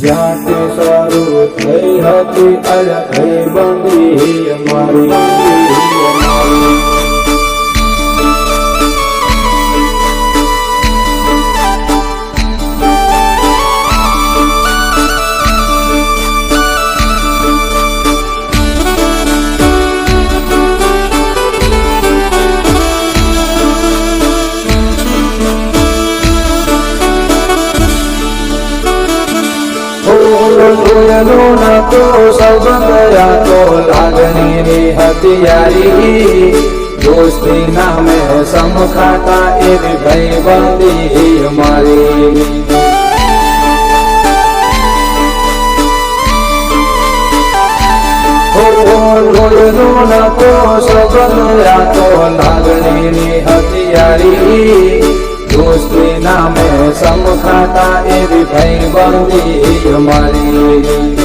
જ્યાંથી શરૂ થઈ હતી અલગ બંધી અમારી. નતો સૌગંધયા તો લાગણીની હથિયારી દોસ્તી નામે સમખાતા એવી ભાઈબંધી અમારી કોયલો નતો સૌગંધયા તો લાગણીની હથિયારી દોસ્તી નામે સમખાતા એવી ભાઈબંધી અમારી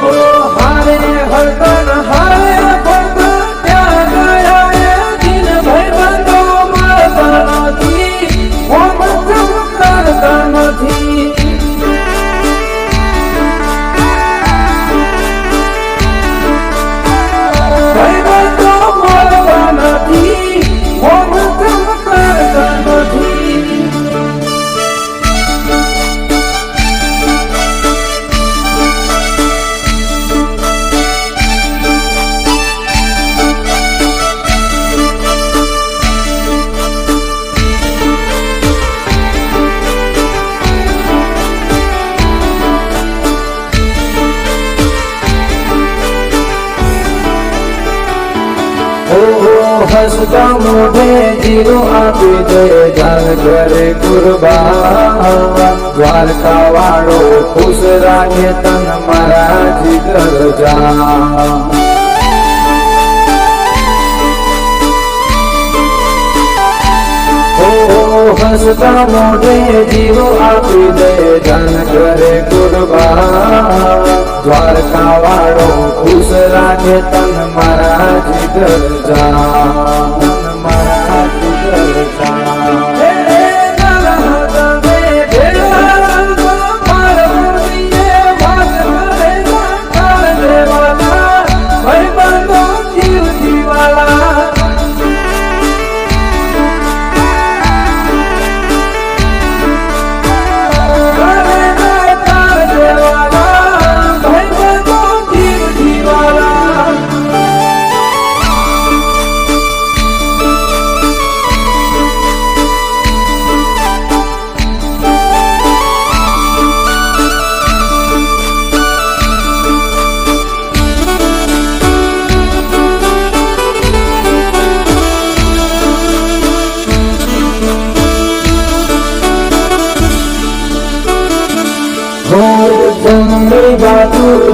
મોઢે જીરો આપી દે જાન કરે કુરબા દ્વારકા વાળો ખુશ રાખે તન મારા જીગર જા હસતા મોઢે જીવો આપી દે જન કરે કુરબા. દ્વારકા વાળો ખુશ રાખે તન મારા જીગર જા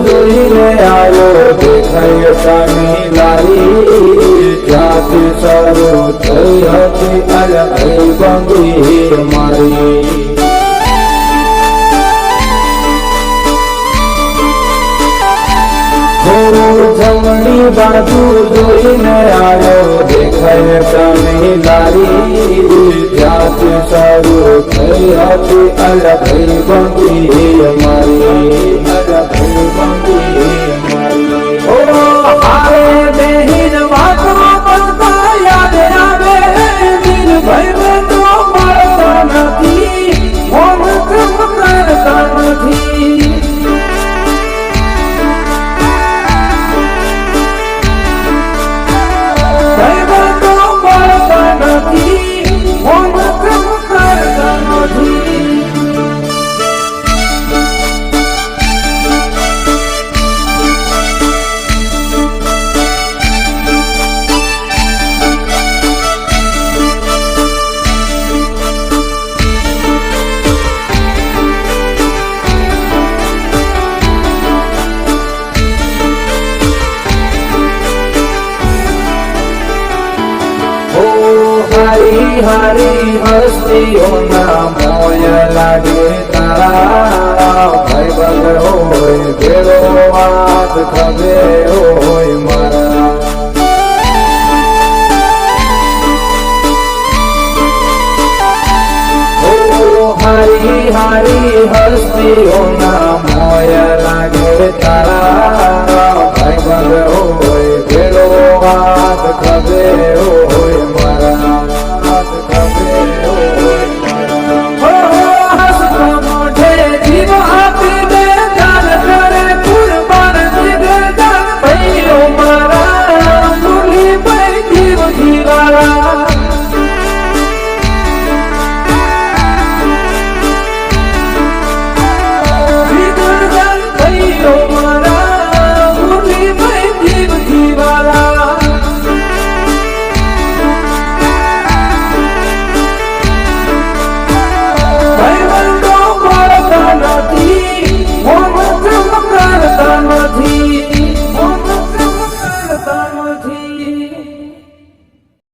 જોઈને આવ્યો દેખાય સામી લારી ત્યાંથી શરૂ થઈ હતી અલગ બંગી મારી. જમણી બાજુ જોઈને આવ્યો દેખાય સામી લારી ત્યાંથી શરૂ થઈ હતી અલગ બંગી મારી. અલગ હારી હારી હસ્તીઓના મોય લાગે તારા ભાઈ બગડ હોય ભેરો વાત ખબે હોય મારા હારી હારી હસ્તીઓના મોય લાગે તારા